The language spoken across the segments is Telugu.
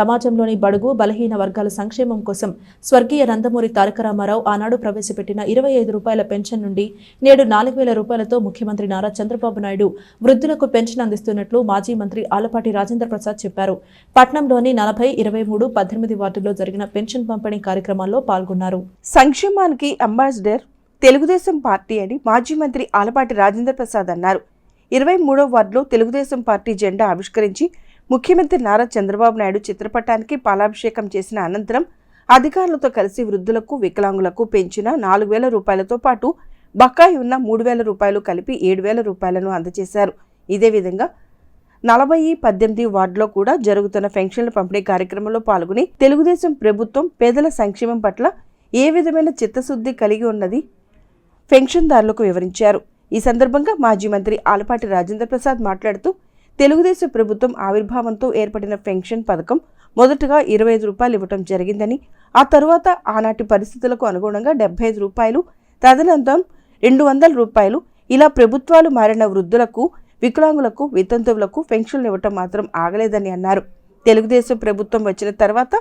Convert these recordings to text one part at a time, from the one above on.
సమాజంలోని బడుగు బలహీన వర్గాల సంక్షేమం కోసం స్వర్గీయ నందమూరి తారక రామారావు ఆనాడు ప్రవేశపెట్టిన ఇరవై ఐదు రూపాయల పెన్షన్ నుండి నేడు నాలుగు వేల రూపాయలతో ముఖ్యమంత్రి నారా చంద్రబాబు నాయుడు వృద్ధులకు పెన్షన్ అందిస్తున్నట్లు మాజీ మంత్రి ఆలపాటి రాజేంద్ర ప్రసాద్ చెప్పారు. పట్నంలోని నలభై ఇరవై మూడు పద్దెనిమిది వార్డుల్లో జరిగిన పెన్షన్ పంపిణీ కార్యక్రమాల్లో పాల్గొన్నారు. సంక్షేమానికి అంబాసిడర్ తెలుగుదేశం పార్టీ అని మాజీ మంత్రి ఆలపాటి రాజేంద్ర ప్రసాద్ అన్నారు. ఇరవై మూడో వార్డులో తెలుగుదేశం పార్టీ జెండా ఆవిష్కరించి ముఖ్యమంత్రి నారా చంద్రబాబు నాయుడు చిత్రపటానికి పాలాభిషేకం చేసిన అనంతరం అధికారులతో కలిసి వృద్ధులకు వికలాంగులకు పెంచిన నాలుగు వేల రూపాయలతో పాటు బకాయి ఉన్న మూడు వేల రూపాయలు కలిపి ఏడు వేల రూపాయలను అందజేశారు. ఇదే విధంగా నలభై పద్దెనిమిది వార్డులో కూడా జరుగుతున్న పెన్షన్ల పంపిణీ కార్యక్రమంలో పాల్గొని తెలుగుదేశం ప్రభుత్వం పేదల సంక్షేమం పట్ల ఏ విధమైన చిత్తశుద్ధి కలిగి ఉన్నది పెన్షన్దారులకు వివరించారు. ఈ సందర్భంగా మాజీ మంత్రి ఆలపాటి రాజేంద్ర ప్రసాద్ మాట్లాడుతూ తెలుగుదేశం ప్రభుత్వం ఆవిర్భావంతో ఏర్పడిన పెన్షన్ పథకం మొదటగా ఇరవై ఐదు రూపాయలు ఇవ్వటం జరిగిందని ఆ తరువాత ఆనాటి పరిస్థితులకు అనుగుణంగా డెబ్బై ఐదు రూపాయలు తదనంతరం రెండు వందల రూపాయలు ఇలా ప్రభుత్వాలు మారిన వృద్ధులకు వికలాంగులకు వితంతువులకు పెన్షన్లు ఇవ్వటం మాత్రం ఆగలేదని అన్నారు. తెలుగుదేశం ప్రభుత్వం వచ్చిన తర్వాత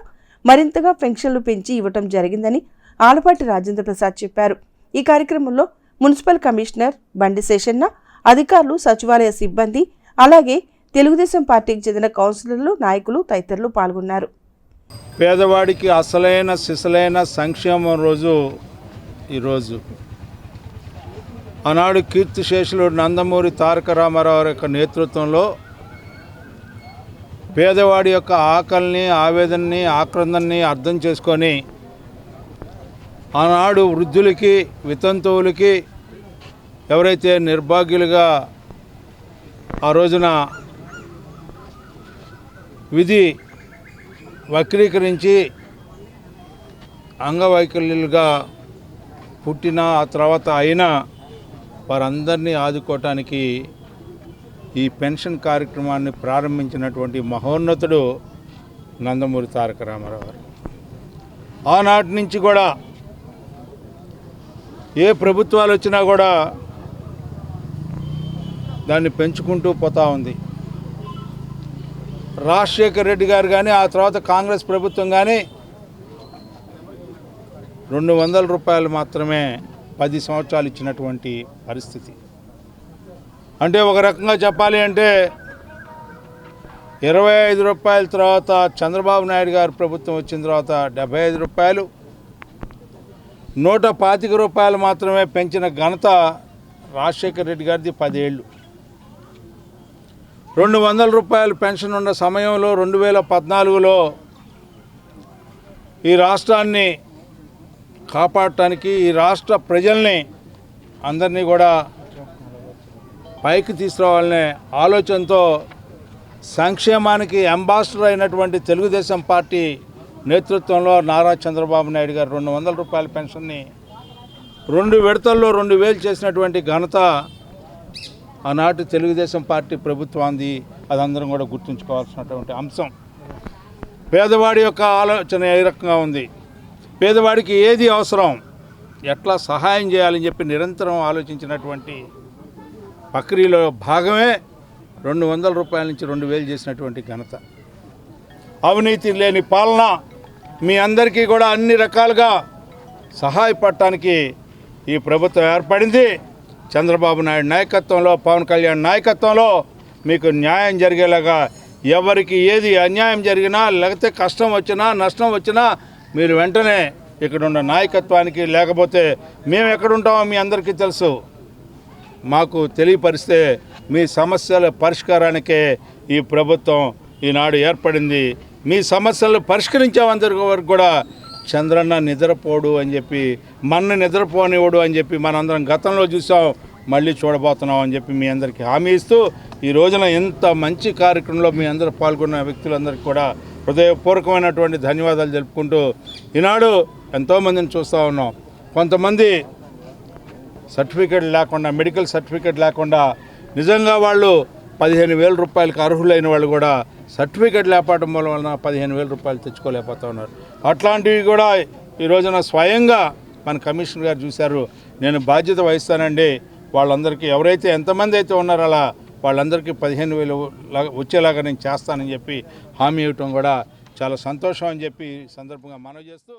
మరింతగా పెన్షన్లు పెంచి ఇవ్వటం జరిగిందని ఆలపాటి రాజేంద్ర ప్రసాద్ చెప్పారు. ఈ కార్యక్రమంలో మున్సిపల్ కమిషనర్ బండి శేషన్న అధికారులు సచివాలయ సిబ్బంది అలాగే తెలుగుదేశం పార్టీకి చెందిన కౌన్సిలర్లు నాయకులు తదితరులు పాల్గొన్నారు. పేదవాడికి అసలైన సిసలైన సంక్షేమం రోజు ఈరోజు ఆనాడు కీర్తిశేషులు నందమూరి తారక రామారావు యొక్క నేతృత్వంలో పేదవాడి యొక్క ఆకలిని ఆవేదనని ఆక్రందనని అర్థం చేసుకొని ఆనాడు వృద్ధులకి వితంతువులకి ఎవరైతే నిర్భాగ్యులుగా ఆ రోజున విధి వక్రీకరించి అంగవైకల్యులుగా పుట్టిన ఆ తర్వాత అయినా వారందరినీ ఆదుకోవటానికి ఈ పెన్షన్ కార్యక్రమాన్ని ప్రారంభించినటువంటి మహోన్నతుడు నందమూరి తారక రామారావు గారు. ఆనాటి నుంచి కూడా ఏ ప్రభుత్వాలు వచ్చినా కూడా దాన్ని పెంచుకుంటూ పోతా ఉంది. రాజశేఖర్ రెడ్డి గారు కానీ ఆ తర్వాత కాంగ్రెస్ ప్రభుత్వం కానీ రెండు వందల రూపాయలు మాత్రమే పది సంవత్సరాలు ఇచ్చినటువంటి పరిస్థితి. అంటే ఒక రకంగా చెప్పాలి అంటే ఇరవై ఐదు రూపాయల తర్వాత చంద్రబాబు నాయుడు గారు ప్రభుత్వం వచ్చిన తర్వాత డెబ్బై ఐదు రూపాయలు నూట పాతిక రూపాయలు మాత్రమే పెంచిన ఘనత రాజశేఖర్ రెడ్డి గారిది పదేళ్ళు. రెండు వందల రూపాయలు పెన్షన్ ఉన్న సమయంలో రెండు వేల పద్నాలుగులో ఈ రాష్ట్రాన్ని కాపాడటానికి ఈ రాష్ట్ర ప్రజల్ని అందరినీ కూడా పైకి తీసుకురావాలనే ఆలోచనతో సంక్షేమానికి అంబాసిడర్ అయినటువంటి తెలుగుదేశం పార్టీ నేతృత్వంలో నారా చంద్రబాబు నాయుడు గారు రెండు వందల రూపాయల పెన్షన్ని రెండు విడతల్లో రెండు వేలు చేసినటువంటి ఘనత ఆనాటి తెలుగుదేశం పార్టీ ప్రభుత్వాన్ని అది అందరం కూడా గుర్తుంచుకోవాల్సినటువంటి అంశం. పేదవాడి యొక్క ఆలోచన ఏ రకంగా ఉంది? పేదవాడికి ఏది అవసరం? ఎట్లా సహాయం చేయాలని చెప్పి నిరంతరం ఆలోచించినటువంటి ప్రక్రియలో భాగమే రెండు వందల రూపాయల నుంచి రెండు వేలు చేసినటువంటి ఘనత. అవినీతి లేని పాలన మీ అందరికీ కూడా అన్ని రకాలుగా సహాయపడటానికి ఈ ప్రభుత్వం ఏర్పడింది. చంద్రబాబు నాయుడు నాయకత్వంలో పవన్ కళ్యాణ్ నాయకత్వంలో మీకు న్యాయం జరిగేలాగా ఎవరికి ఏది అన్యాయం జరిగినా లేకపోతే కష్టం వచ్చినా నష్టం వచ్చినా మీరు వెంటనే ఇక్కడున్న నాయకత్వానికి లేకపోతే మేము ఎక్కడుంటామో మీ అందరికీ తెలుసు. మాకు తెలియపరిస్తే మీ సమస్యల పరిష్కారానికే ఈ ప్రభుత్వం ఈనాడు ఏర్పడింది. మీ సమస్యలు పరిష్కరించేంత వరకు కూడా చంద్రన్న నిద్రపోడు అని చెప్పి మన నిద్రపోనివ్వడు అని చెప్పి మనందరం గతంలో చూసాం మళ్ళీ చూడబోతున్నాం అని చెప్పి మీ అందరికీ హామీ ఇస్తూ ఈ రోజున ఇంత మంచి కార్యక్రమంలో మీ అందరూ పాల్గొన్న వ్యక్తులందరికీ కూడా హృదయపూర్వకమైనటువంటి ధన్యవాదాలు తెలుపుకుంటూ ఈనాడు ఎంతోమందిని చూస్తూ ఉన్నాం. కొంతమంది సర్టిఫికేట్ లేకుండా మెడికల్ సర్టిఫికేట్ లేకుండా నిజంగా వాళ్ళు పదిహేను వేల రూపాయలకు అర్హులైన వాళ్ళు కూడా సర్టిఫికేట్ లేకపోవడం వలన పదిహేను వేల రూపాయలు తెచ్చుకోలేకపోతా ఉన్నారు. అట్లాంటివి కూడా ఈ రోజున స్వయంగా మన కమిషనర్ గారు చూశారు. నేను బాధ్యత వహిస్తానండి. వాళ్ళందరికీ ఎవరైతే ఎంతమంది అయితే ఉన్నారో అలా వాళ్ళందరికీ పదిహేను వేలు లాగా వచ్చేలాగా నేను చేస్తానని చెప్పి హామీ ఇవ్వటం కూడా చాలా సంతోషం అని చెప్పి సందర్భంగా మనవి చేస్తూ